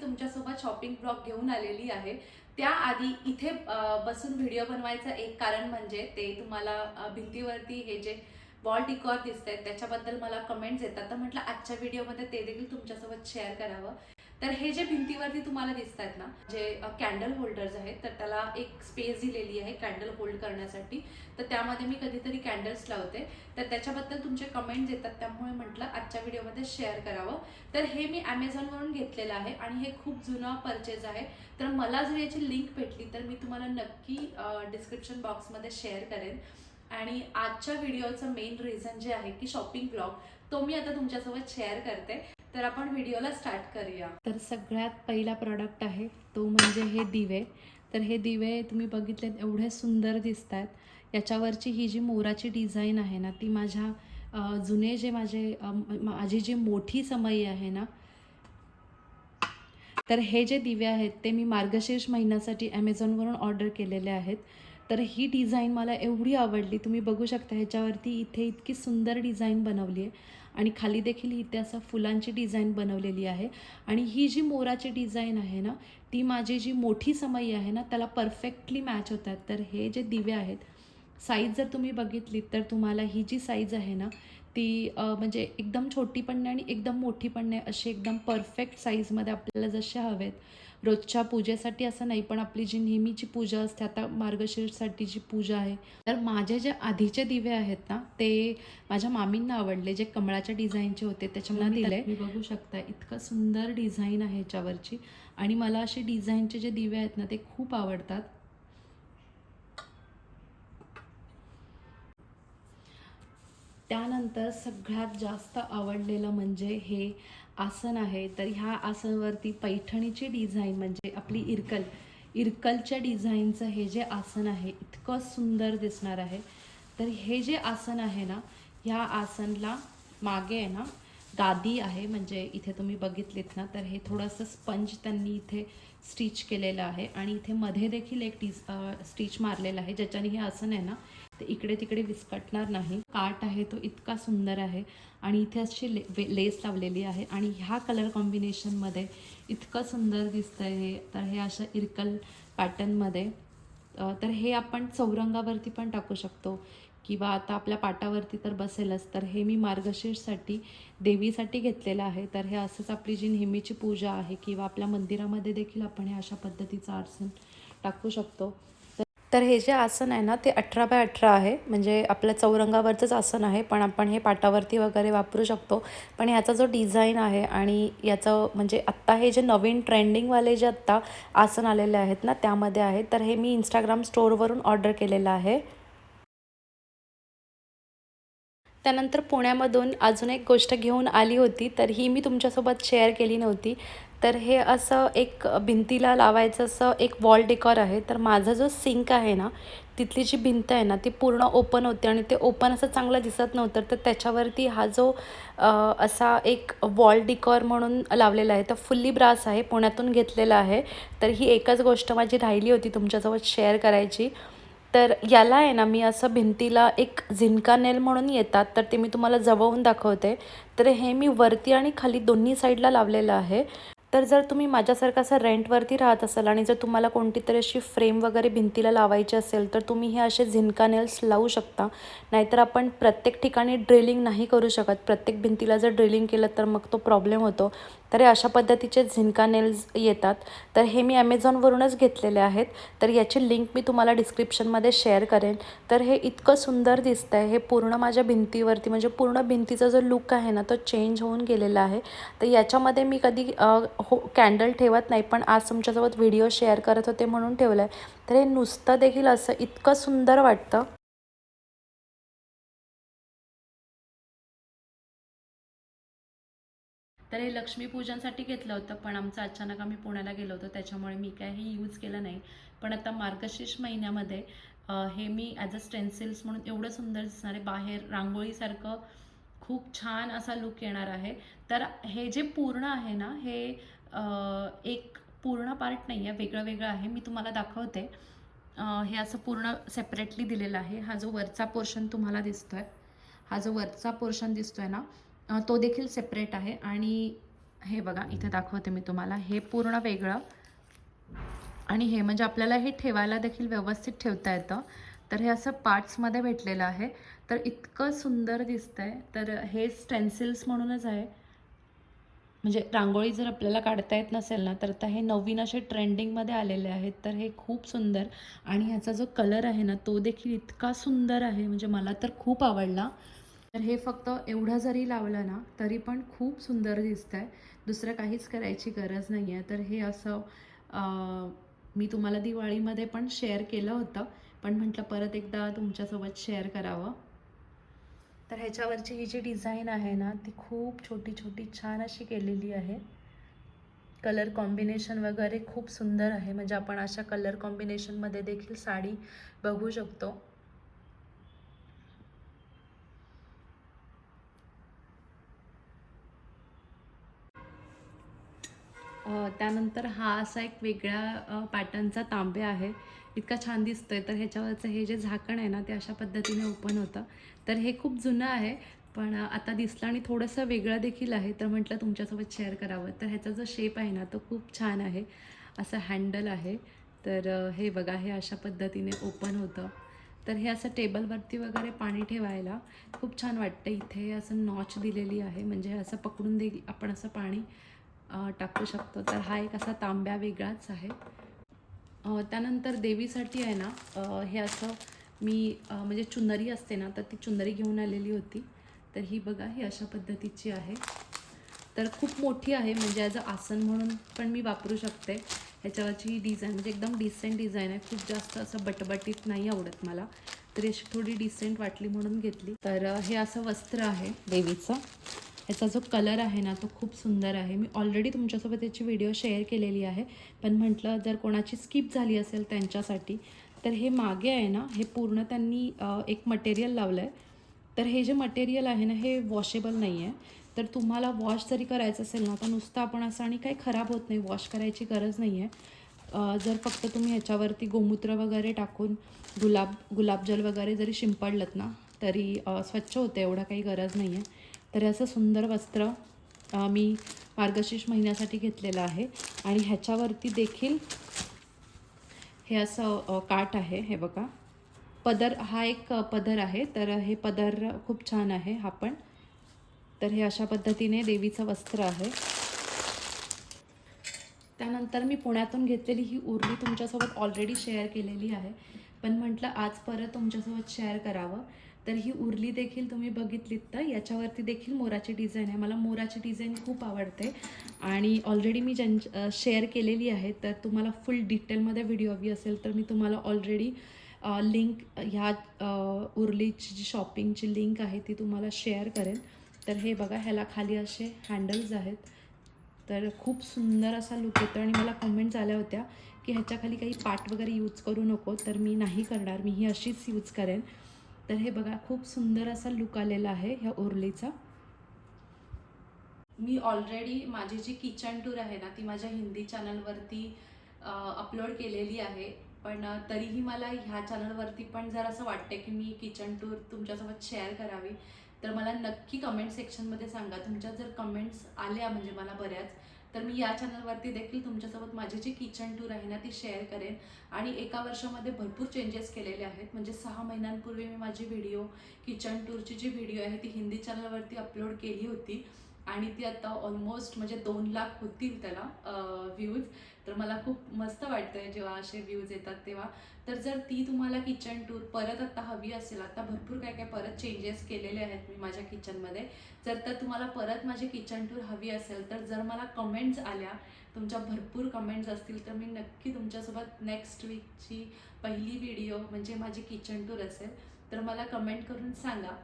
तुमच्यासोबत shopping blog घेऊन आलेली आहे. त्याआधी इथे बसून व्हिडिओ बनवायचं एक कारण म्हणजे ते तुम्हाला भिंतीवरती हे जे वॉल डिकॉर दिसत आहेत त्याच्याबद्दल मला कमेंट्स येतात. तर म्हटलं आजच्या व्हिडिओमध्ये ते देखील तुमच्यासोबत शेअर करावं. तर हे जे भिंतीवरती तुम्हाला दिसत आहेत ना जे कॅन्डल होल्डर्स आहेत तर त्याला एक स्पेस दिलेली आहे कॅन्डल होल्ड करण्यासाठी. तर त्यामध्ये मी कधीतरी कॅन्डल्स लावते. तर त्याच्याबद्दल तुमचे कमेंट्स येतात त्यामुळे म्हटलं आजच्या व्हिडिओमध्ये शेअर करावं. तर हे मी ॲमेझॉनवरून घेतलेलं आहे आणि हे खूप जुना परचेज आहे. तर मला जर याची लिंक भेटली तर मी तुम्हाला नक्की डिस्क्रिप्शन बॉक्समध्ये शेअर करेन. आणि आजच्या व्हिडिओचं मेन रिझन जे आहे की शॉपिंग ब्लॉग तो मी आता तुमच्यासोबत शेअर करते. तर आपण व्हिडिओला स्टार्ट करूया. तर सगळ्यात पहिला प्रॉडक्ट आहे तो म्हणजे हे दिवे. तर हे दिवे तुम्ही बघितलेत एवढे सुंदर दिसत आहेत याच्यावरची ही जी मोराची डिझाईन आहे ना ती माझ्या जुने जे माझे माझी जी मोठी समयी आहे ना तर हे जे दिवे आहेत ते मी मार्गशीर्ष महिन्यासाठी ॲमेझॉनवरून ऑर्डर केलेले आहेत. तर ही डिझाईन मला एवढी आवडली. तुम्ही बघू शकता ह्याच्यावरती इथे इतकी सुंदर डिझाईन बनवली आहे. आणि खाली देखील इथे असं फुलांची डिझाईन बनवलेली आहे. आणि ही जी मोराची डिझाईन आहे ना ती माझी जी मोठी समई आहे ना त्याला परफेक्टली मॅच होतात. तर हे जे दिवे आहेत साईज जर तुम्ही बघितलीत तर तुम्हाला ही जी साईज आहे ना ती म्हणजे एकदम छोटी पण नाही आणि एकदम मोठी पण नाही अशी एकदम परफेक्ट साईजमध्ये आपल्याला जसे हवेत. रोजच्या पूजेसाठी असं नाही पण आपली जी नेहमीची पूजा असते आता मार्गशीर्षसाठी जी पूजा आहे तर माझे जे आधीचे दिवे आहेत ना ते माझ्या मामींना आवडले जे कमळाच्या डिझाईनचे होते त्याच्यामुळे दिले. मी बघू शकता इतकं सुंदर डिझाईन आहे ह्याच्यावरची. आणि मला असे डिझाईनचे जे दिवे आहेत ना ते खूप आवडतात. त्यानंतर सगळ्यात जास्त आवडलेलं म्हणजे हे आसन आहे. तर ह्या आसनवरती पैठणीची डिझाईन म्हणजे आपली इरकल इरकलच्या डिझाईनचं हे जे आसन आहे इतकं सुंदर दिसणार आहे. तर हे जे आसन आहे ना ह्या आसनला मागे आहे ना गादी आहे म्हणजे इथे तुम्ही बघितलीत ना तर हे थोडंसं स्पंज त्यांनी इथे स्टिच केलेलं आहे. आणि इथे मध्ये देखील एक डिझ स्टिच मारलेलं आहे ज्याच्याने हे आसन आहे ना ते इकडे तिकडे विस्कटणार नाही. काट आहे तो इतका सुंदर आहे आणि इथे अशी ले वे- लेस लावलेली आहे आणि ह्या कलर कॉम्बिनेशनमध्ये इतकं सुंदर दिसतं आहे हे. तर हे अशा इरकल पॅटर्नमध्ये तर हे आपण चौरंगावरती पण टाकू शकतो. किंवा आता आपल्या पाटावरती तर बसेलच. तर हे मी मार्गशीर्षसाठी देवीसाठी घेतलेलं आहे. तर हे असंच आपली जी नेहमीची पूजा आहे किंवा आपल्या मंदिरामध्ये देखील आपण हे अशा पद्धतीचं आरसन टाकू शकतो. तर- हे जे आसन आहे ना ते अठरा बाय अठरा आहे. म्हणजे आपल्या चौरंगावरचंच आसन आहे पण आपण हे पाटावरती वगैरे वापरू शकतो. पण ह्याचा जो डिझाईन आहे आणि याचं म्हणजे आत्ता हे जे नवीन ट्रेंडिंगवाले जे आत्ता आसन आलेले आहेत ना त्यामध्ये आहे. तर हे मी इंस्टाग्राम स्टोअरवरून ऑर्डर केलेलं आहे. त्यानंतर पुण्यामधून अजून एक गोष्ट घेऊन आली होती तर ही मी तुमच्यासोबत शेअर केली नव्हती. तर हे असं एक भिंतीला लावायचं असं एक वॉल डेकॉर आहे. तर माझा जो सिंक आहे ना तिथली जी भिंत आहे ना ती पूर्ण ओपन होते आणि ते ओपन असं चांगलं दिसत नव्हतं. तर त्याच्यावरती हा जो असा एक वॉल डिकॉर म्हणून लावलेला आहे तर फुल्ली ब्रास आहे पुण्यातून घेतलेला आहे. तर ही एकच गोष्ट माझी राहिली होती तुमच्यासोबत शेअर करायची. तर याला आहे ना मी असं भिंतीला एक झिनका नेल म्हणून येतात तर ते मी तुम्हाला जवळून दाखवते. तर हे मी वरती आणि खाली दोन्ही साईडला लावलेलं आहे. तर जर तुम्ही माझ्यासारखं असं रेंटवरती राहत असाल आणि जर तुम्हाला कोणती तरी अशी फ्रेम वगैरे भिंतीला लावायची असेल तर तुम्ही हे असे झिनका नेल्स लावू शकता. नाहीतर आपण प्रत्येक ठिकाणी ड्रिलिंग नाही करू शकत. प्रत्येक भिंतीला जर ड्रिलिंग केलं तर मग तो प्रॉब्लेम होतो. तर हे अशा पद्धतीचे झिनका नेल्स येतात. तर हे मी ॲमेझॉनवरूनच घेतलेले आहेत. तर याची लिंक मी तुम्हाला डिस्क्रिप्शनमध्ये शेअर करेन. तर हे इतकं सुंदर दिसतं आहे हे पूर्ण माझ्या भिंतीवरती म्हणजे पूर्ण भिंतीचा जो लुक आहे ना तो चेंज होऊन गेलेला आहे. तर याच्यामध्ये मी कधी हो कॅन्डल ठेवत नाही पण आज तुमच्यासोबत व्हिडिओ शेअर करत होते म्हणून ठेवलं आहे तर हे नुसतं देखील असं इतकं सुंदर वाटतं. तर हे लक्ष्मीपूजनसाठी घेतलं होतं पण आमचं अचानक आम्ही पुण्याला गेलो होतो त्याच्यामुळे मी काय हे यूज केलं नाही. पण आता मार्गशीर्ष महिन्यामध्ये हे मी ॲज अ स्टेन्सिल्स म्हणून एवढं सुंदर दिसणार आहे. बाहेर रांगोळीसारखं खूप छान असा लुक येणार आहे. तर हे जे पूर्ण आहे ना हे एक पूर्ण पार्ट नाही आहे वेगळं वेगळं आहे. मी तुम्हाला दाखवते. हे असं पूर्ण सेपरेटली दिलेलं आहे. हा जो वरचा पोर्शन तुम्हाला दिसतो आहे हा जो वरचा पोर्शन दिसतो आहे ना तो देखील सेपरेट आहे. आणि हे बघा इथे दाखवते मी तुम्हाला. हे पूर्ण वेगळं. आणि हे म्हणजे आपल्याला हे ठेवायला देखील व्यवस्थित ठेवता येतं. तर हे असं पार्ट्समध्ये भेटलेलं आहे. तर इतकं सुंदर दिसतं आहे तर हे स्टेन्सिल्स म्हणूनच आहे. म्हणजे रांगोळी जर आपल्याला काढता येत नसेल ना तर आता हे नवीन असे ट्रेंडिंगमध्ये आलेले आहेत. तर हे खूप सुंदर. आणि ह्याचा जो कलर आहे ना तो देखील इतका सुंदर आहे. म्हणजे मला तर खूप आवडला. तर हे फक्त एवढं जरी लावलं ना तरी पण खूप सुंदर दिसतं आहे दुसरं काहीच करायची गरज नाही आहे तर हे असं मी तुम्हाला दिवाळीमध्ये पण शेअर केलं होतं. पण म्हटलं परत एकदा तुमच्यासोबत शेअर करावं. तर ह्याच्यावरची ही जी डिझाईन आहे ना ती खूप छोटी छोटी छान अशी केलेली आहे. कलर कॉम्बिनेशन वगैरे खूप सुंदर आहे. म्हणजे आपण अशा कलर कॉम्बिनेशनमध्ये देखील साडी बघू शकतो. त्यानंतर हा असा एक वेगळ्या पॅटर्नचा तांबे आहे. इतका छान दिसतोय. तर ह्याच्यावरचं हे जे झाकण आहे ना ते अशा पद्धतीने ओपन होतं. तर हे खूप जुनं आहे पण आता दिसलं आणि थोडंसं वेगळं देखील आहे. तर म्हटलं तुमच्यासोबत शेअर करावं. तर ह्याचा जो शेप आहे ना तो खूप छान आहे. असं हँडल आहे. तर हे बघा हे अशा पद्धतीने ओपन होतं. तर हे असं टेबलवरती वगैरे पाणी ठेवायला खूप छान वाटतं. इथे असं नॉच दिलेली आहे. म्हणजे असं पकडून दे आपण असं पाणी टाकू शकतो. तर हा एक असा तांब्या वेगळाच आहे. त्यानंतर देवीसाठी आहे ना हे असं मी म्हणजे चुनरी असते ना तर ती चुनरी घेऊन आलेली होती. तर ही बघा ही अशा पद्धतीची आहे. तर खूप मोठी आहे म्हणजे ॲज अ आसन म्हणून पण मी वापरू शकते. ह्याच्यावरची डिझाईन म्हणजे एकदम डिसेंट डिझाईन आहे. खूप जास्त असं बटबटीत नाही आवडत मला. तरी अशी थोडी डिसेंट वाटली म्हणून घेतली. तर हे असं वस्त्र आहे देवीचं. याचा जो कलर आहे ना तो खूप सुंदर आहे. मी ऑलरेडी तुमच्यासोबत याची व्हिडिओ शेअर केलेली आहे. पण म्हटलं जर कोणाची स्किप झाली असेल त्यांच्यासाठी तर हे मागे आहे ना हे पूर्ण त्यांनी एक मटेरियल लावलं आहे तर हे जे मटेरियल आहे ना हे वॉशेबल नाही आहे तर तुम्हाला वॉश जरी करायचं असेल ना तर नुसतं आपण असं आणि काही खराब होत नाही वॉश करायची गरज नाही आहे जर फक्त तुम्ही ह्याच्यावरती गोमूत्र वगैरे टाकून गुलाब गुलाबजल वगैरे जरी शिंपडलत ना तरी स्वच्छ होते एवढं काही गरज नाही आहे तर असं सुंदर वस्त्र मी मार्गशीर्ष महिन्यासाठी घेतलेलं आहे. आणि ह्याच्यावरती देखील हे असं काट काठ आहे हे बघा. पदर हा एक पदर आहे. तर हे पदर खूप छान आहे हा पण. तर हे अशा पद्धतीने देवीचं वस्त्र आहे. त्यानंतर मी पुण्यातून घेतलेली ही उरली तुमच्यासोबत ऑलरेडी शेअर केलेली आहे. पण म्हटलं आज परत तुमच्यासोबत शेअर करावं. तर ही उरली देखील तुम्ही बघितलीत तर याच्यावरती देखील मोराची डिझाईन आहे. मला मोराची डिझाईन खूप आवडते. आणि ऑलरेडी मी ज्यां शेअर केलेली आहे तर तुम्हाला फुल डिटेलमध्ये व्हिडिओ हवी असेल तर मी तुम्हाला ऑलरेडी लिंक ह्या उरलीची जी शॉपिंगची लिंक आहे ती तुम्हाला शेअर करेन. तर हे बघा ह्याला खाली असे हँडल्स आहेत. तर खूप सुंदर असा लुक येतो आणि मला कमेंट्स आल्या होत्या की ह्याच्याखाली काही पाट वगैरे यूज करू नको तर मी नाही करणार. मी ही अशीच यूज करेन. तर हे बघा खूप सुंदर असा लुक आलेला आहे ह्या ओरलीचा. मी ऑलरेडी माझी जी किचन टूर आहे ना ती माझ्या हिंदी चॅनलवरती अपलोड केलेली आहे. पण तरीही मला ह्या चॅनलवरती पण जर असं वाटते की मी किचन टूर तुमच्यासोबत शेअर करावी तर मला नक्की कमेंट सेक्शनमध्ये सांगा. तुमच्या जर कमेंट्स आल्या म्हणजे मला बऱ्याच तर मी या चॅनलवरती देखील तुमच्यासोबत माझी जी किचन टूर आहे ना ती शेअर करेन. आणि एका वर्षामध्ये भरपूर चेंजेस केलेले आहेत. म्हणजे सहा महिन्यांपूर्वी मी माझी व्हिडिओ किचन टूरची जी व्हिडिओ आहे ती हिंदी चॅनलवरती अपलोड केली होती. आणि ती आता ऑलमोस्ट म्हणजे दोन लाख होतील त्याला व्ह्यूज तर मला खूप मस्त वाटतंय जेव्हा असे व्ह्यूज येतात तेव्हा. तर जर ती तुम्हाला किचन टूर परत आता हवी असेल आता भरपूर काय काय परत चेंजेस केलेले आहेत मी माझ्या किचनमध्ये जर तर तुम्हाला परत माझी किचन टूर हवी असेल तर जर मला कमेंट्स आल्या तुमच्या भरपूर कमेंट्स असतील तर मी नक्की तुमच्यासोबत नेक्स्ट वीकची पहिली व्हिडिओ म्हणजे माझी किचन टूर असेल तर मला कमेंट करून सांगा.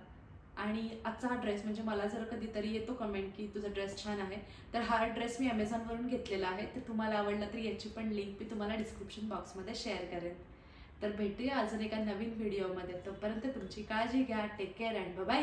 आणि आजचा हा ड्रेस म्हणजे मला जर कधीतरी येतो कमेंट की तुझा ड्रेस छान आहे तर हा ड्रेस मी अमेझॉनवरून घेतलेला आहे. तर तुम्हाला आवडला तर याची पण लिंक मी तुम्हाला डिस्क्रिप्शन बॉक्समध्ये शेअर करेन. तर भेटूया अजून एका नवीन व्हिडिओमध्ये तोपर्यंत तुमची काळजी घ्या. Take care and bye